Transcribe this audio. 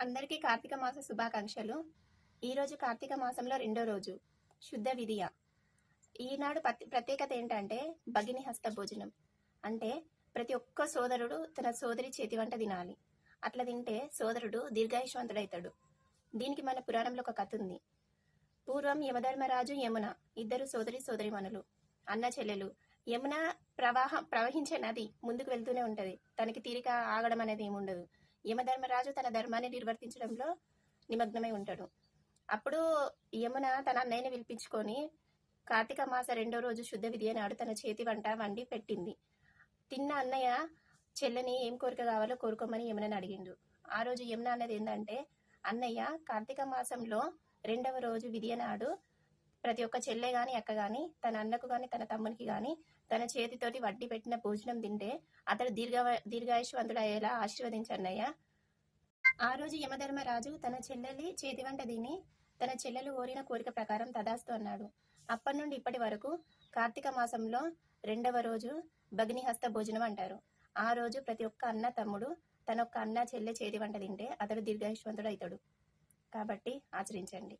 అందరికీ కార్తీక మాస శుభాకాంక్షలు. ఈరోజు కార్తీక మాసంలో రెండో రోజు శుద్ధ విధియ. ఈనాడు ప్రత్యేకత ఏంటంటే భగిని హస్త భోజనం. అంటే ప్రతి ఒక్క సోదరుడు తన సోదరి చేతి వంట తినాలి. అట్లా తింటే సోదరుడు దీర్ఘాయుష్వంతుడవుతాడు దీనికి మన పురాణంలో ఒక కథ ఉంది. పూర్వం యమధర్మరాజు యమున ఇద్దరు సోదరి సోదరిమణులు అన్న చెల్లెలు. యమున ప్రవాహం ప్రవహించే నది ముందుకు వెళ్తూనే ఉంటది. తనకి తీరిక ఆగడం అనేది ఏమి ఉండదు యమధర్మరాజు తన ధర్మాన్ని నిర్వర్తించడంలో నిమగ్నమై ఉంటాడు. అప్పుడు యమున తన అన్నయ్యని పిలిపించుకొని కార్తీక మాస రెండో రోజు శుద్ధ విధి నాడు తన చేతి వంట వండి పెట్టింది. తిన్న అన్నయ్య చెల్లెని ఏం కోరిక కావాలో కోరుకోమని యమునని అడిగిండు. ఆ రోజు యమున అన్నది ఏంటంటే అన్నయ్య కార్తీక మాసంలో రెండవ రోజు విధియ నాడు ప్రతి ఒక్క చెల్లె గాని అక్క గాని తన అన్నకు గాని తన తమ్మునికి గాని తన చేతితోటి వడ్డీ పెట్టిన భోజనం తింటే అతడు దీర్ఘ దీర్ఘాయుష్వంతుడు అయ్యేలా ఆశీర్వదించన్నయ్య ఆ రోజు యమధర్మరాజు తన చెల్లెలి చేతి వంట తిని తన చెల్లెలు కోరిన కోరిక ప్రకారం తదాస్తు అన్నాడు అప్పటి నుండి ఇప్పటి వరకు కార్తీక మాసంలో రెండవ రోజు భగ్నిహస్త భోజనం అంటారు. ఆ రోజు ప్రతి ఒక్క అన్న తమ్ముడు తన ఒక్క అన్న చెల్లె చేతి వంట తింటే అతడు దీర్ఘాయుష్వంతుడు అవుతాడు కాబట్టి ఆచరించండి.